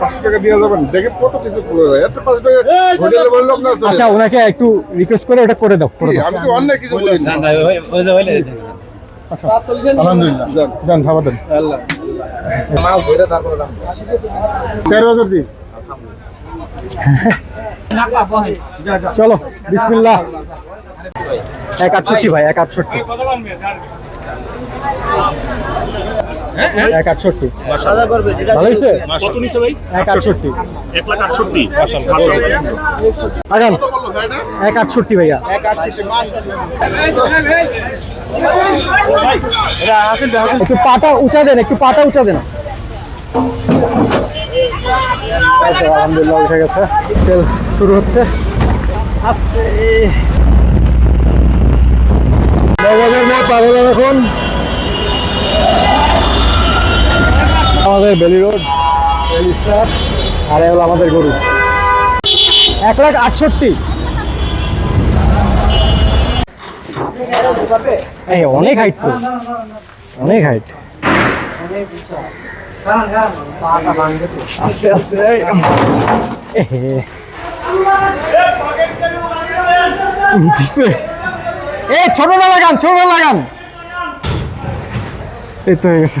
পাঁচশো টাকা দিয়ে যাবেন। দেখে কত কিছু করে দেয়। একটা পাঁচশো টাকা হোটেলে বলল আপনার আচ্ছা ওনাকে একটু রিকোয়েস্ট করে ওটা করে দাও আমি তো অন্য কিছু বলি না আলহামদুলিল্লাহ। যান খাবার দেন। তেরো হাজার দিন চলো বিসমিল্লাহ। এক আটষট্টি ভাই এক আটষট্টি। এক আটষট্টি। ভালো হয়েছে? কত নিছে ভাই? এক আটষট্টি। এক লাখ আটষট্টি। আগান এক আটষট্টি ভাইয়া। একটু পাটা উঁচা দেন একটু পাটা উঁচা দেন। আলহামদুলিল্লাহ উঠে গেছে। সেল শুরু হচ্ছে। আস্তে। পাগল এখন। আমাদের বেলি রোড স্টার আর হলো আমাদের গরু। এক লাখ আটষট্টি। অনেক হাইট তো। অনেক হাইট আস্তে আস্তে এ। এই লাগান ছোট লাগান। এই তো হয়ে গেছে।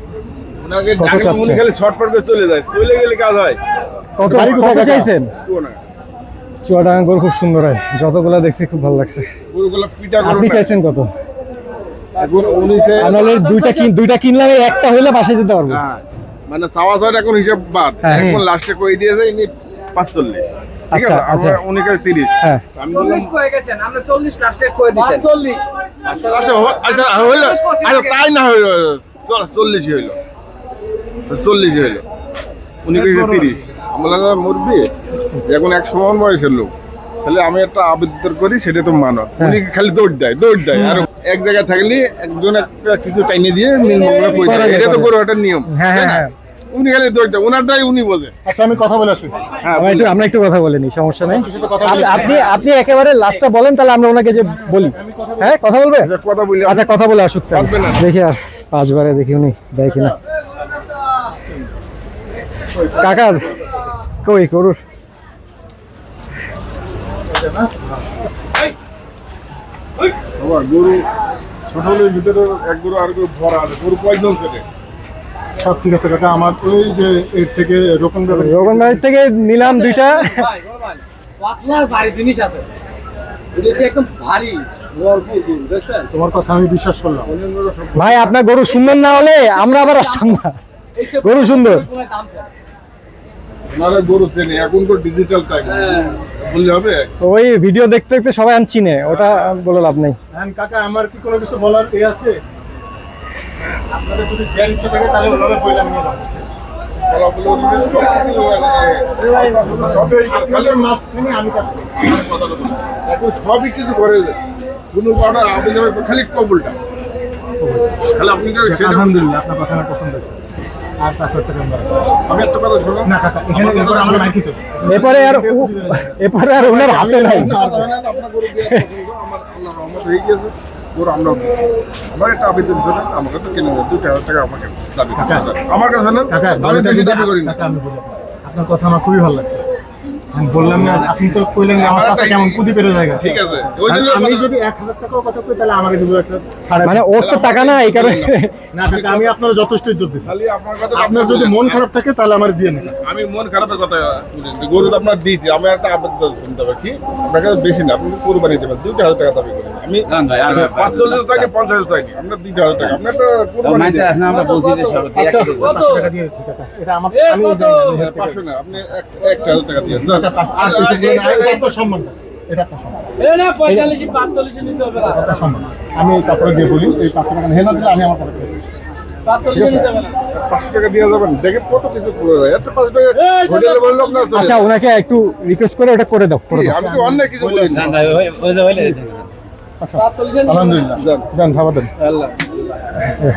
কত ডাকে চাচ্ছে? উনি করে চলে যায়। চলে গেলে কাজ হয়। কত কত চাইছেন? চুয়াডাঙ্গা গরু খুব সুন্দর হয়। যতগুলো দেখছি খুব ভালো লাগছে। গরুগুলো পিটা আপনি চাইছেন কত? হলে দুইটা কিন দুইটা কিনলাম একটা হইলে বাসায় যেতে পারব। হ্যাঁ, মানে চাওয়া চাওয়াটা এখন হিসাব বাদ। হ্যাঁ। এখন লাস্টে কই দিয়েছে ইনি পাঁচচল্লিশ। আচ্ছা, আচ্ছা। উনি কাছে তিরিশ। হ্যাঁ। আমি চল্লিশ করে গেছেন আমরা চল্লিশ লাস্টে করে দিচ্ছেন আচ্ছা আচ্ছা আচ্ছা আচ্ছা তাই না হইল চল হইল। চল্লিশই হইল। উনি কেছে তিরিশ। আমরা বললাম, এখন এক সমান বয়সের লোক। তাহলে আমি একটা আবৃত্তর করি সেটা তো মানো হ্যাঁ। উনি খালি দৌড় দেয় দৌড় দেয়। আর এক জায়গায় থাকলে একজন একটা কিছু টাইনে দিয়ে নির্মঙ্গলা করে দেয় এটা তো গরু হাটের নিয়ম। হ্যাঁ, হ্যাঁ। উনি খালি দৌড় দেয় ওনারটাই উনি বোঝে। আচ্ছা আমি কথা বলে আসি। হ্যাঁ আমরা একটু আমরা একটু কথা বলে নিই সমস্যা নেই। কিছু কথা আপনি- বলে আপনি আপনি একেবারে লাস্টটা বলেন তাহলে আমরা ওনাকে যে বলি। হ্যাঁ কথা বলবে? আচ্ছা, কথা বলি। আচ্ছা কথা বলে আসুক। দেখি আর পাঁচবারে দেখি উনি দেয় কিনা। কাকা কই গরু ভিতরে এক গরু আর গরু ভরা আছে গরু ছেলে সব ঠিক আছে কাকা আমার ওই যে এর থেকে থেকে নিলাম দুইটা। পাতলার ভারী জিনিস আছে। একদম ভারী ভরপুর দুধ দেখছেন? তোমার কথা আমি বিশ্বাস করলাম। ভাই আপনার গরু সুন্দর না হলে আমরা আবার আসতাম না গরু সুন্দর। ওনারা গরু চেনে এখন তো ডিজিটাল টাইম বললে হবে? ওই ভিডিও দেখতে দেখতে সবাই আন চিনে ওটা বলে লাভ নেই। হ্যাঁ কাকা আমার কি কোনো কিছু বলার এ আছে? আপনাদের যদি জ্ঞান ইচ্ছে থাকে তাহলে ওভাবে বইলাম নিয়ে যাব বলা বলে উনি সবই কিছু করে কোনো আপনি খালি কবুলটা। খালি আপনি আলহামদুলিল্লাহ আপনার কথা পছন্দ হয়েছে। এরপর আর এরপরে আর ওনার হাতে নাই। আপনার গরু দিয়ে পছন্দ, আমার হয়ে গেছে আমার একটা আবেদন আমাকে তো কিনে দেয় দুটো হাজার টাকা আমাকে দাবি। আমার কাছে দাবি করি। আপনার কথা আমার খুবই ভালো লাগছে। বললাম না আপনি তো কইলেন আমার কাছে কেমন কুদি পেরে জায়গা। ঠিক আছে ওই জন্য আমি যদি এক হাজার টাকাও কথা কই তাহলে আমাকে দিব একটা মানে ওর তো টাকা না এই কারণে না কাকা আমি আপনার যথেষ্ট ইজ্জত দিচ্ছি খালি আপনার কথা আপনার যদি মন খারাপ থাকে তাহলে আমার দিয়ে নেন আমি মন খারাপের কথা বলিনি। গরু তো আপনার দিয়েছি আমি একটা আবেদন শুনতে হবে কি? আপনার বেশি না আপনি কোরবানি দেবেন দুইটা হাজার টাকা দাবি করেন। আমি চাইনি পঞ্চাশ চাইনি আপনার দুইটা হাজার টাকা আপনার তো কোরবানি দেবেন। আচ্ছা পাঁচশো টাকা দিয়ে দিচ্ছি কাকা। এটা আমার এ, আমি কত? জানি আমি help পাঁচশো না আপনি এক- একটা হাজার টাকা দিয়ে এটা আপনার সম্মান। এটা আপনার সম্মান। আমি কাপড়ে দিয়ে বলি এই পাঁচশো টাকা হেনা দিলে আমি আমার আচ্ছা ওনাকে একটু রিকোয়েস্ট করে ওটা করে দাও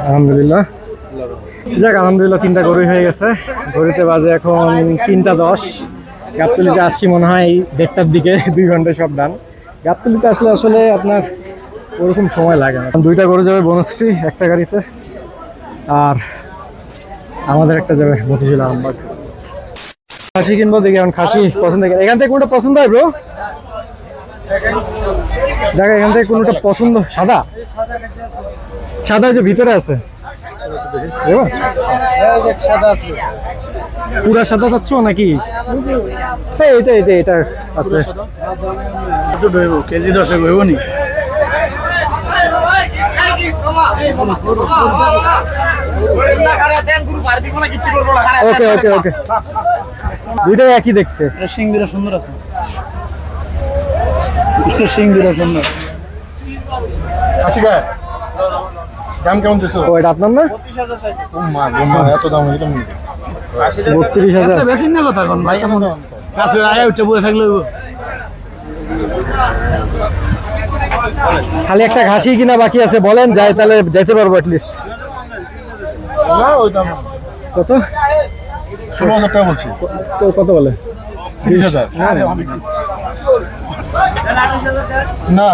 আলহামদুলিল্লাহ। যাক আলহামদুলিল্লাহ তিনটা গরুই হয়ে গেছে। ঘড়িতে বাজে এখন তিনটা দশ। গাবতলিতে আসছি মনে হয় দেড়টার দিকে, দুই ঘন্টায় সব ডান গাবতলিতে আসলে আসলে আপনার ওরকম সময় লাগে না। দুইটা গরু যাবে বনশ্রী একটা গাড়িতে, আর আমাদের একটা যাবে মতিঝিল আরামবাগ। খাসি কিনবো দেখি এখন খাসি পছন্দ করে এখান থেকে কোনটা পছন্দ হয় ব্রো দেখ, এখান থেকে কোনটা পছন্দ? সাদা? সাদা যে ভিতরে আছে। এবার? পুরা সাদা চাচ্ছ নাকি? এটা এটা এটা আছে। কেজি দশে হইব নি? ওকে ওকে ওকে। দুইটাই একই দেখতে। সিং দুটা সুন্দর আছে। এটা সিং দুটা সুন্দর। আশি গায়ে দাম কেমন দিছো? ও এটা আপনার না? ও মা গো মা এত দাম এটা বত্রিশ হাজার। বেশি না কথা কোন ভাই কাছে আগে উঠে বসে থাকলে খালি একটা ঘাসি কিনা বাকি আছে বলেন যাই তাহলে যাইতে পারব লিস্ট না কত? ষোলো হাজার টাকা বলছি। তো কত বলে? তিরিশ হাজার। হ্যাঁ না।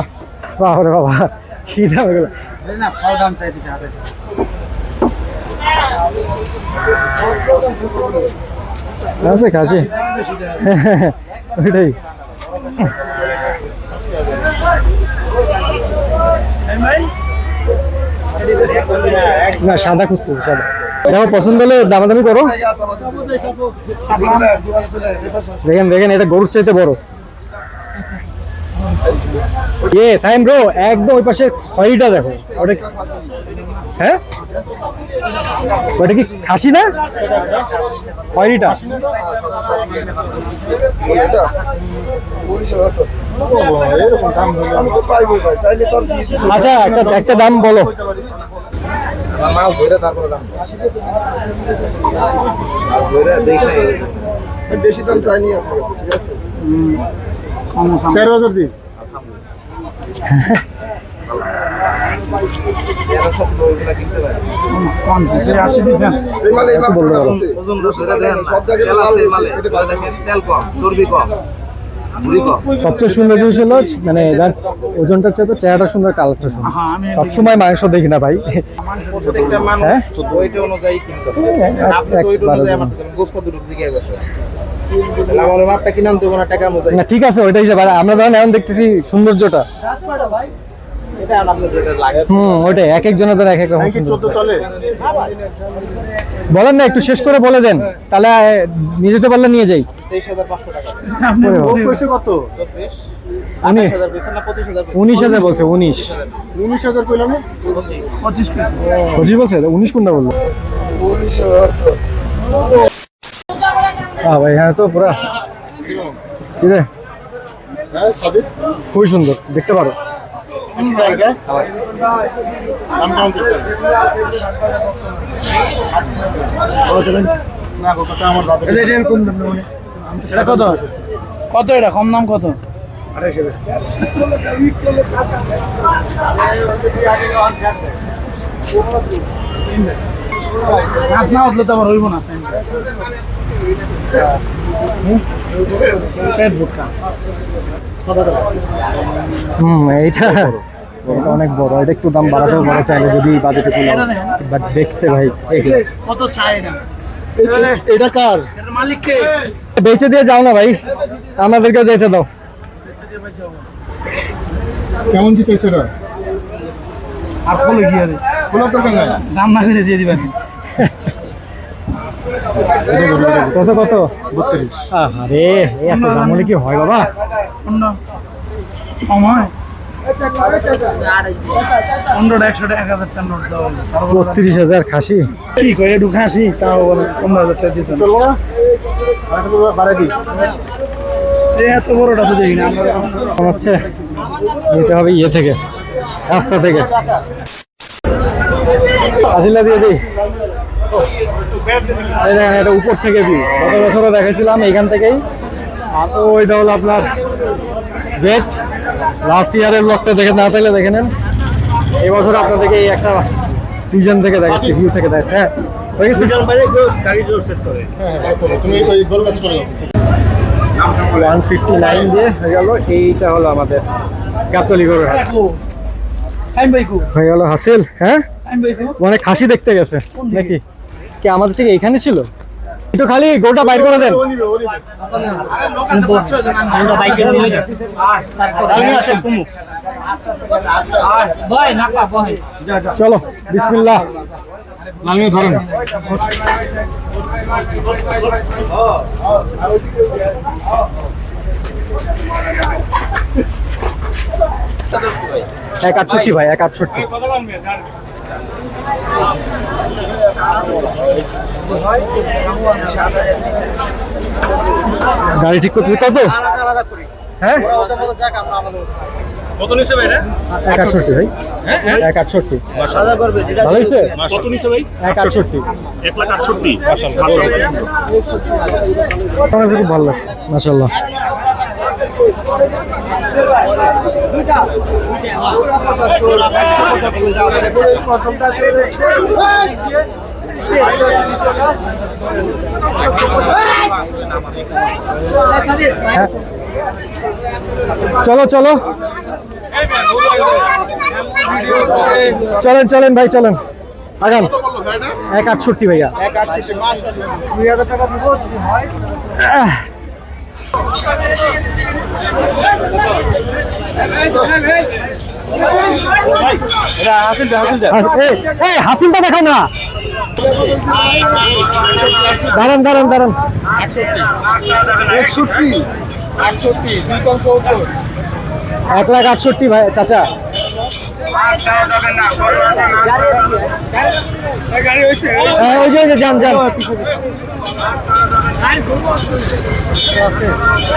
বাবা বাবা কি দাম এগুলো? আছে, খাসি? ওইটাই। না, সাদা খুঁজতেছি, সাদা। দেখো, পছন্দ হলে দামাদামি করো। দেখেন দেখেন, এটা গরুর চাইতে বড়। এ সাইম ব্রো একদম ওই পাশে খয়রিটা দেখো। ওটা হ্যাঁ? ওটা কি খাসি না? খয়রিটা আচ্ছা একটা একটা দাম বলো। বেশি দাম চাইনি আপনার ঠিক আছে? তেরো হাজার দিন। সবচেয়ে সুন্দর জিনিস হলো মানে যার ওজনটার চেয়ে তো চেহারাটা সুন্দর কালারটা সুন্দর। সবসময় মাংস দেখি না ভাই। প্রত্যেকটা মানুষ হ্যাঁ? অনুযায়ী না। ঠিক আছে ওইটাই আমরা ধরেন এখন দেখতেছি সৌন্দর্যটা। হুম ওইটাই এক একজনের দ্বারা এক এক রকম। চলে। বলেন না একটু শেষ করে বলে দেন তাহলে নিয়ে যেতে পারলে নিয়ে যাই। উনিশ হাজার বলছে উনিশ। উনিশ হাজার পঁচিশ বলছে উনিশ কোনটা বলল? হ্যাঁ ভাই হ্যাঁ তো পুরা কি রে? হ্যাঁ খুবই সুন্দর, দেখতে পারো। কত? কত এটা? কম দাম কত? হাত না, উঠলে তো আমার হইব না পেট ভুটকা হুম এইটা অনেক বড়। এটা একটু দাম বাড়াতেও বড় চাইলে যদি বাজেটে কুলো বাট দেখতে ভাই কত চাই না এটা কার? মালিককে। বেচে দিয়ে যাও না ভাই। আমাদেরকেও যেতে দাও। কেমন দিতে সেটা আর কি আরে খোলা নাই? দাম না করে দিয়ে দিবেন কত কত? বত্রিশ। আরে এত দাম হলে কি হয় বাবা? কম হয় বত্রিশ হাজার খাসি। কি করে একটু খাসি? তাও পনেরো হাজার টাকা এত বড়টা তো দেখি না হচ্ছে নিতে হবে ইয়ে থেকে রাস্তা থেকে। আসিলা দিয়ে দিই। এই দেখেন এটা উপর থেকে ভিউ গত বছরও দেখেছিলাম এখান থেকেই। আর ওইটা হলো আপনার গেট লাস্ট ইয়ারের ব্লগটা দেখে না থাকলে দেখে নেন। এই বছর আপনাদেরকে এই একটা সিজন থেকে দেখাচ্ছি ভিউ থেকে দেখাচ্ছে হ্যাঁ। হয়ে তুমি ওই গরুর কাছে চলে ওয়ান ফিফটি নাইন দিয়ে হয়ে গেল। এইটা হলো আমাদের গাবতলি গরুর হাট। হয়ে গেল হাসিল হ্যাঁ? মানে খাসি দেখতে গেছে। নাকি? কি আমাদের ঠিক এখানে ছিল? একটু খালি গোটা বাইর করে দেন। চলো বিসমিল্লাহ। ধরেন। এক আটষট্টি ভাই এক আটষট্টি। গাড়ি ঠিক করতেছে কত? হ্যাঁ? কত নিছে ভাই এক আটষট্টি ভাই। এক আটষট্টি। ভালো হয়েছে কত নিছে ভাই? এক আটষট্টি। এক লাখ আটষট্টি। খুব ভালো লাগছে মাসাল্লাহ হ্যাঁ। চলো চলো। চলেন চলেন ভাই চলেন। আগান। এক আটষট্টি ভাইয়া। আহ, হাস- এই, এই, হাসিলটা দেখো না। দাঁড়ান দাঁড়ান দাঁড়ান। এক লাখ আটষট্টি ভাই চাচা। যান যান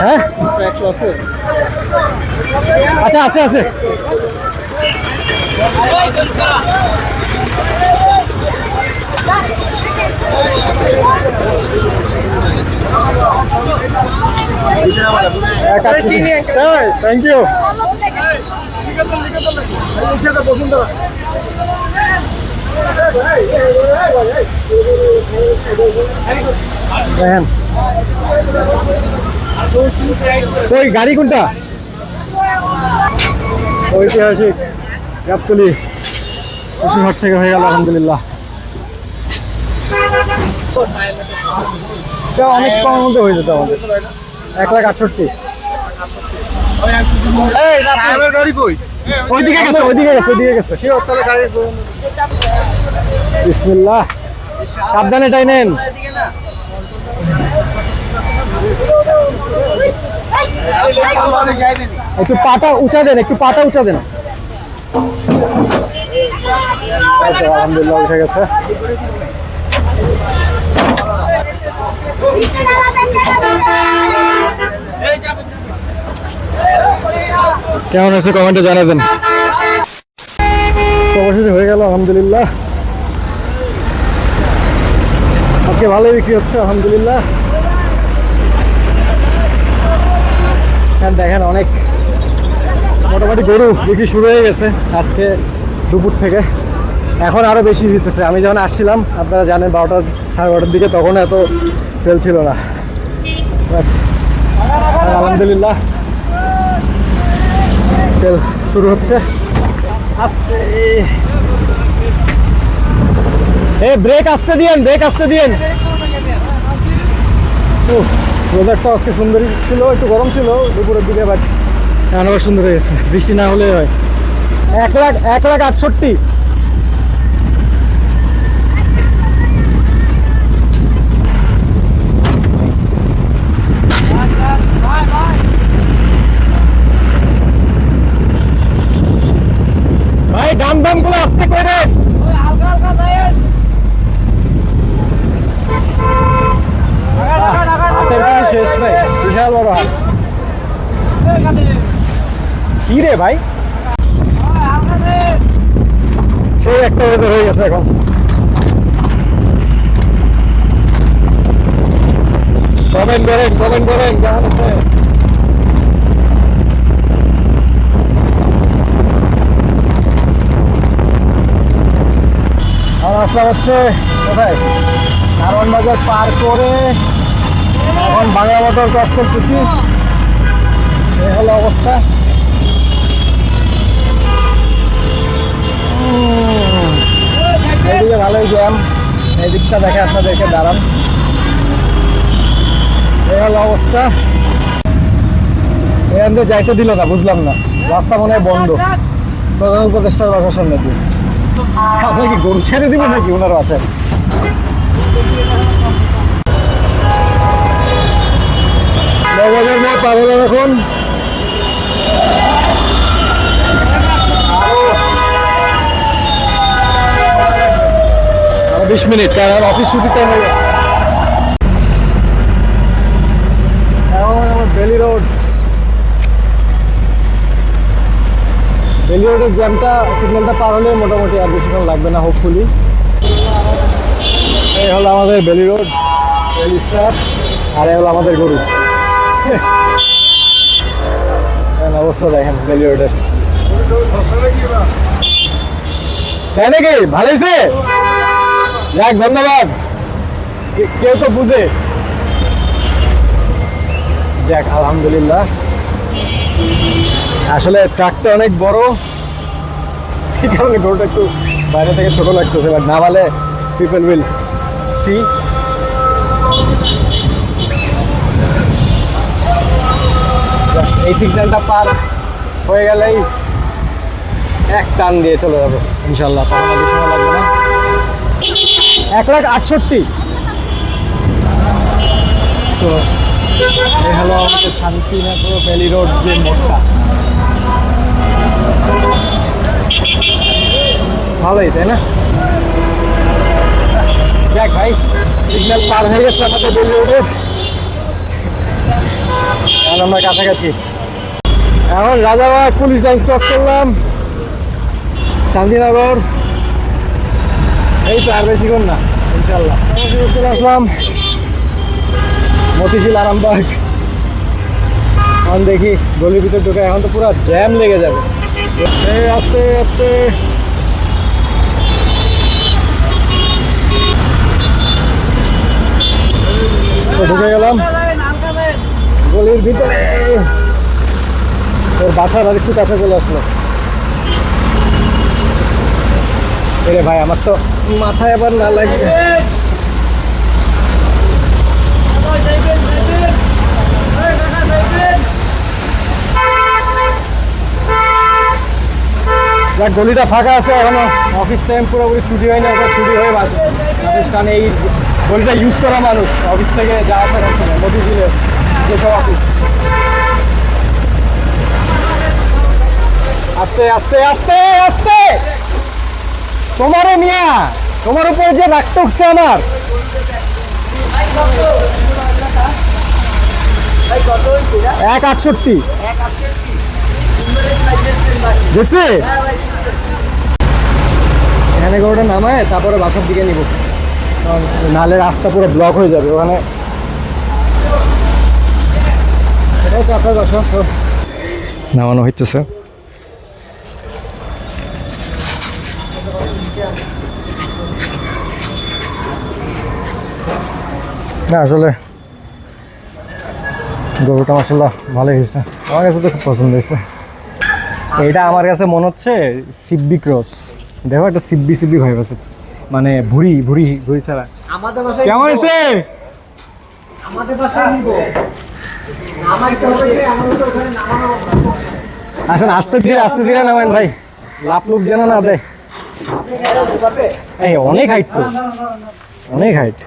হ্যাঁ আচ্ছা আছে আছে থ্যাংক ইউ দেখেন। ওই গাড়ি কোনটা? ঐতিহাসিক গাবতলি। পশুহাট থেকে হয়ে গেল, আলহামদুলিল্লাহ। অনেক কমের মধ্যে হয়ে যেত আমাদের। এক লাখ আটষট্টি। গাড়ি কই? ওইদিকে গেছে ওইদিকে গেছে ওইদিকে গেছে। তাহলে গাড়ি বিসমিল্লাহ। সাবধানে টাই নেন। একটু পাটা উঁচা দেন একটু পাটা উঁচা দেন। আচ্ছা, আলহামদুলিল্লাহ উঠে গেছে। কেমন আছে কমেন্টে জানাবেন। অবশেষে হয়ে গেল, আলহামদুলিল্লাহ। আজকে ভালোই বিক্রি হচ্ছে, আলহামদুলিল্লাহ। দেখেন অনেক, মোটামুটি গরু বিক্রি শুরু হয়ে গেছে আজকে দুপুর থেকে। এখন আরও বেশি দিতেছে। আমি যখন আসছিলাম, আপনারা জানেন বারোটা, সাড়ে বারোটার দিকে তখন এত সেল ছিল না। আলহামদুলিল্লাহ। সেল শুরু হচ্ছে। আস্তে। এ ব্রেক আসতে দিয়েন ব্রেক আসতে দিয়েন। ওয়েদারটা আজকে সুন্দরই ছিল একটু গরম ছিল দুপুরের দিকে বাট এখন আবার সুন্দর হয়েছে বৃষ্টি না হলে হয়। এক লাখ এক লাখ আটষট্টি ভাই দাম দামগুলো আসতে করে হাতের কোনো শেষ নাই বিশাল বড় হাত কি রে ভাই? সেই একটা ওয়েদার হয়ে গেছে এখন। কমেন্ট করেন কমেন্ট করেন কেমন আছে আমরা আসলাম হচ্ছে কোথায়? কারণ বাজার পার করে এখন বাংলা মোটর ক্রস করতেছি। এই হলো অবস্থা। উম, এইদিকে ভালোই জ্যাম। এই দিকটা দেখে আপনাদেরকে দাঁড়ান। এই হলো অবস্থা। এখান দিয়ে যাইতে দিল না বুঝলাম না। রাস্তা মনে হয় বন্ধ। প্রধান উপদেষ্টার বাসার সামনে দিয়ে। আপনি কি গরু ছেড়ে দিবেন নাকি ওনার বাসায়? মোড় এখন বিশ মিনিট, কারণ অফিস ছুটির টাইম হয়ে বেলি রোড বেলি রোডের জ্যামটা সিগন্যালটা পার হলে মোটামুটি আর লাগবে না হোপফুলি এই হলো আমাদের বেলি রোড বেলি স্টার আর এই হলো আমাদের গরু। অবস্থা দেখেন বেলি রোডের তাই নাকি? ভালো যাক ধন্যবাদ। কেউ তো বুঝে। যাক আলহামদুলিল্লাহ। আসলে ট্রাকটা অনেক বড়। এই কারণে গরুটা একটু বাইরে থেকে ছোট লাগতেছে বাট না হলে পিপল উইল সি এই সিগন্যালটা পার হয়ে গেলেই এক টান দিয়ে চলে যাব ইনশাল্লাহ বেশি সময় লাগবে না। এক লাখ আটষট্টি। তো এই হলো আমাদের শান্তিনগর ভ্যালি রোড যে মোড়টা। ভালোই, তাই না? দেখ ভাই সিগন্যাল পার হয়ে গেছে আমাদের ভ্যালি রোডের এখন আমরা কাছাকাছি। এখন রাজাবাগ পুলিশ লাইন্স ক্রস করলাম। শান্তিনগর। এই তো আর বেশিক্ষণ না। ইনশাল্লাহ চলে আসলাম। মতিঝিল আরামবাগ। এখন দেখি গলির ভিতর ঢুকে এখন তো পুরো জ্যাম লেগে যাবে। এই আস্তে আস্তে। ঢুকে গেলাম। গলির ভিতরে। ওর বাসার আর একটু কাছে চলে আসলো। এরে ভাই, আমার তো মাথায় আবার না লাগবে। গলিটা ফাঁকা আছে এখনও। অফিস টাইম পুরোপুরি ছুটি হয়নি এখন ছুটি হয়ে বাসে অফিস কারণ এই গলিটা ইউজ করা মানুষ। অফিস থেকে যাওয়া আসা করছে না মতিঝিলের যেসব অফিস আস্তে আস্তে আস্তে আস্তে! তোমারও মিয়া, তোমার উপরে যে রাখতে উঠছে আমার। এক আটষট্টি। এখানে গরুটা নামায়, তারপরে বাসার দিকে নিব। নাহলে রাস্তা পুরো ব্লক হয়ে যাবে, ওখানে। নামানো হইতেছে। না আসলে গরুটা মাসাল্লাহ ভালোই হয়েছে। আমার কাছে তো খুব পছন্দ হয়েছে। এটা আমার কাছে মনে হচ্ছে সিব্বি ক্রস। দেখো একটা সিব্বি সিব্বি হয়ে গেছে মানে ভুড়ি ভুড়ি ভুড়ি ছাড়া। কেমন হয়েছে? আমাদের বাসায় নিব। আমার তো আমাদের তো ওখানে নামানো আসেন আস্তে ধীরে আস্তে ধীরে নামেন ভাই। লাভ লুক যেন না দেয়। এই অনেক হাইট তো। অনেক হাইট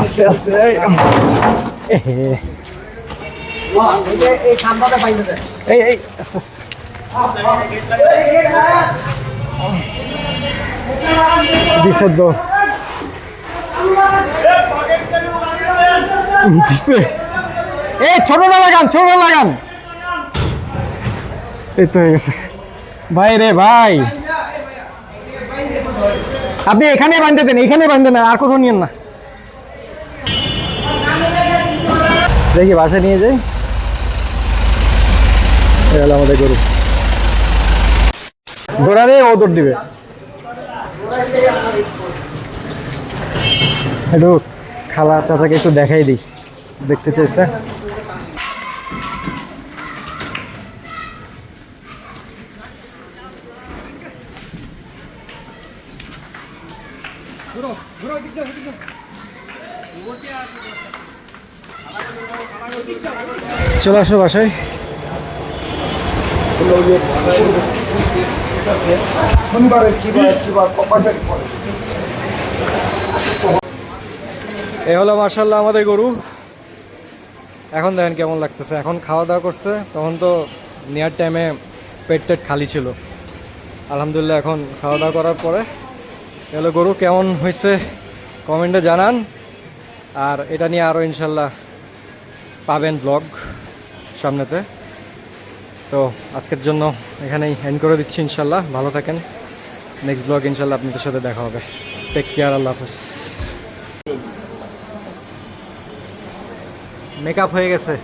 আস্তে আস্তে এই, এই আস্তে আস্তে। দিছে তো। দিছে। এই ছোট লাগান ছোট লাগান এই তো হয়ে গেছে। ভাই রে ভাই। আপনি এখানে বাঁধতে দেন এখানে বাঁধতে না আর কোথাও নিয়েন না। দেখি বাসা নিয়ে যাই। হলো আমাদের গরু। দৌড়ালে ও দৌড় দিবে। একটু খালা চাচাকে একটু দেখাই দিই। দেখতে চাইছে? চলে আসো বাসায়। এ হলো মার্শাল্লাহ আমাদের গরু। এখন দেখেন কেমন লাগতেছে। এখন খাওয়া দাওয়া করছে তখন তো নেয়ার টাইমে পেট টেট খালি ছিল। আলহামদুলিল্লাহ এখন খাওয়া দাওয়া করার পরে এ হলো গরু, কেমন হয়েছে? কমেন্টে জানান। আর এটা নিয়ে আরও ইনশাল্লাহ পাবেন ব্লগ সামনেতে। তো আজকের জন্য এখানেই এন্ড করে দিচ্ছি ইনশাল্লাহ। ভালো থাকেন। নেক্সট ব্লগ ইনশাল্লাহ আপনাদের সাথে দেখা হবে। টেক কেয়ার আল্লাহ হাফেজ। মেকআপ হয়ে গেছে।